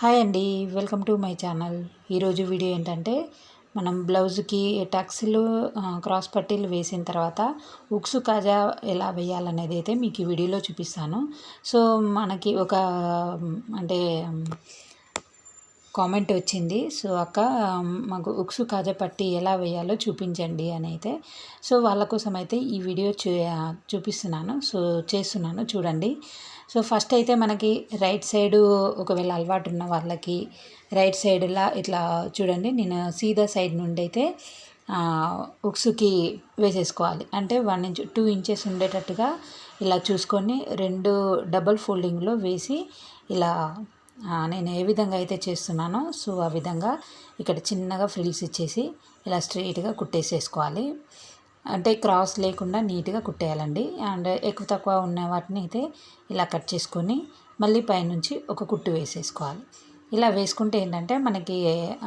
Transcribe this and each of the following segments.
Hi అండి welcome to my channel. ఈరోజు video ఏంటంటే మనం బ్లౌజ్కి టక్స్లు క్రాస్ పట్టీలు వేసిన తర్వాత ఉక్సు కాజా ఎలా వేయాలనేది అయితే మీకు ఈ వీడియోలో చూపిస్తాను. సో మనకి ఒక అంటే కామెంట్ వచ్చింది. సో అక్క మాకు ఉక్సు కాజా పట్టి ఎలా వేయాలో చూపించండి అని అయితే. సో వాళ్ళ కోసం అయితే ఈ వీడియో చూ చూపిస్తున్నాను. సో చేస్తున్నాను చూడండి. సో ఫస్ట్ అయితే మనకి రైట్ సైడు ఒకవేళ అలవాటు ఉన్న వాళ్ళకి రైట్ సైడ్లా ఇట్లా చూడండి. నేను సీదా సైడ్ నుండి అయితే ఉక్సుకి వేసేసుకోవాలి. అంటే వన్ ఇంచ్ టూ ఇంచెస్ ఉండేటట్టుగా ఇలా చూసుకొని రెండు డబల్ ఫోల్డింగ్లో వేసి ఇలా నేను ఏ విధంగా అయితే చేస్తున్నానో సో ఆ విధంగా ఇక్కడ చిన్నగా ఫ్రిల్స్ ఇచ్చేసి ఇలా స్ట్రైట్గా కుట్టేసేసుకోవాలి. అంటే క్రాస్ లేకుండా నీట్గా కుట్టేయాలండి. అండ్ ఎక్కువ తక్కువ ఉన్న వాటిని అయితే ఇలా కట్ చేసుకొని మళ్ళీ పైనుంచి ఒక కుట్టు వేసేసుకోవాలి. ఇలా వేసుకుంటే ఏంటంటే మనకి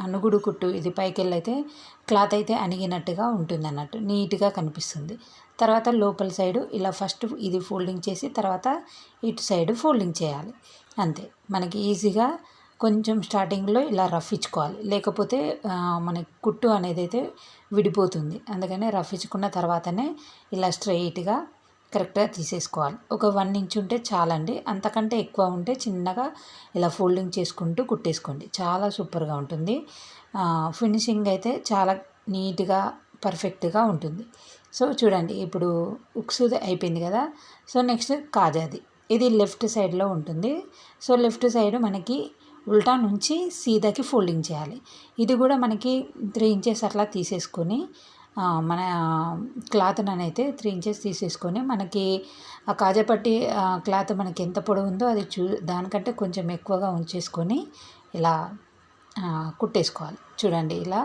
అనుగుడు కుట్టు ఇది పైకి వెళ్ళైతే క్లాత్ అయితే అణిగినట్టుగా ఉంటుంది అన్నట్టు నీట్గా కనిపిస్తుంది. తర్వాత లోపల సైడు ఇలా ఫస్ట్ ఇది ఫోల్డింగ్ చేసి తర్వాత ఇటు సైడ్ ఫోల్డింగ్ చేయాలి. అంతే మనకి ఈజీగా కొంచెం స్టార్టింగ్లో ఇలా రఫ్ ఇచ్చుకోవాలి. లేకపోతే మనకి కుట్టు అనేది అయితే విడిపోతుంది. అందుకని రఫ్ ఇచ్చుకున్న తర్వాతనే ఇలా స్ట్రైట్గా కరెక్ట్గా తీసేసుకోవాలి. ఒక వన్ ఇంచ్ ఉంటే చాలండి. అంతకంటే ఎక్కువ ఉంటే చిన్నగా ఇలా ఫోల్డింగ్ చేసుకుంటూ కుట్టేసుకోండి. చాలా సూపర్గా ఉంటుంది. ఫినిషింగ్ అయితే చాలా నీట్గా పర్ఫెక్ట్గా ఉంటుంది. సో చూడండి ఇప్పుడు ఉక్స్ అయిపోయింది కదా. సో నెక్స్ట్ కాజాది. ఇది లెఫ్ట్ సైడ్లో ఉంటుంది. సో లెఫ్ట్ సైడ్ మనకి ఉల్టా నుంచి సీదాకి ఫోల్డింగ్ చేయాలి. ఇది కూడా మనకి త్రీ ఇంచెస్ అట్లా తీసేసుకొని మన క్లాత్ని అయితే త్రీ ఇంచెస్ తీసేసుకొని మనకి ఆ కాజాపట్టి క్లాత్ మనకి ఎంత పొడవు ఉందో అది చూ దానికంటే కొంచెం ఎక్కువగా ఉంచేసుకొని ఇలా కుట్టేసుకోవాలి. చూడండి ఇలా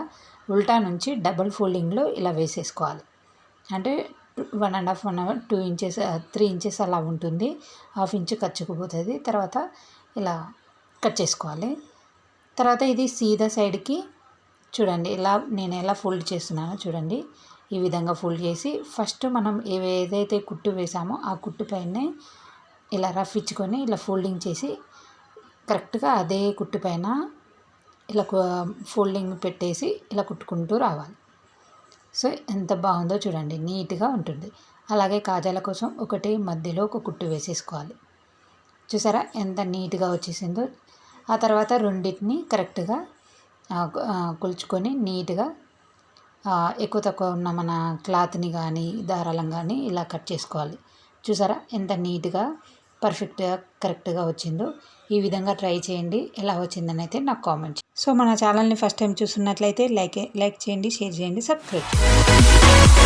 ఉల్టా నుంచి డబల్ ఫోల్డింగ్లో ఇలా వేసేసుకోవాలి. అంటే one and half one or two inches three inches అలా ఉంటుంది. హాఫ్ ఇంచ్ ఖర్చుకుపోతుంది తర్వాత ఇలా కట్ చేసుకోవాలి. తర్వాత ఇది సీదా సైడ్కి చూడండి ఇలా నేను ఎలా ఫోల్డ్ చేస్తున్నానో చూడండి. ఈ విధంగా ఫోల్డ్ చేసి ఫస్ట్ మనం ఏదైతే కుట్టు వేసామో ఆ కుట్టు పైనే ఇలా రఫ్ ఇచ్చుకొని ఇలా ఫోల్డింగ్ చేసి కరెక్ట్గా అదే కుట్టు పైన ఇలా ఫోల్డింగ్ పెట్టేసి ఇలా కుట్టుకుంటూ రావాలి. సో ఎంత బాగుందో చూడండి నీట్గా ఉంటుంది. అలాగే కాజాల కోసం ఒకటి మధ్యలో ఒక కుట్టు వేసేసుకోవాలి. చూసారా ఎంత నీట్గా వచ్చేసిందో? ఆ తర్వాత రెండింటిని కరెక్ట్గా కొలుచుకొని నీట్గా ఎక్కువ తక్కువ ఉన్న మన క్లాత్ని కానీ దారాలను కానీ ఇలా కట్ చేసుకోవాలి. చూసారా ఎంత నీట్గా పర్ఫెక్ట్గా కరెక్ట్గా వచ్చిందో? ఈ విధంగా ట్రై చేయండి. ఎలా వచ్చిందని అయితే నాకు కామెంట్ సో మన ఛానల్ని ఫస్ట్ టైం చూస్తున్నట్లయితే లైక్ లైక్ చేయండి షేర్ చేయండి సబ్స్క్రైబ్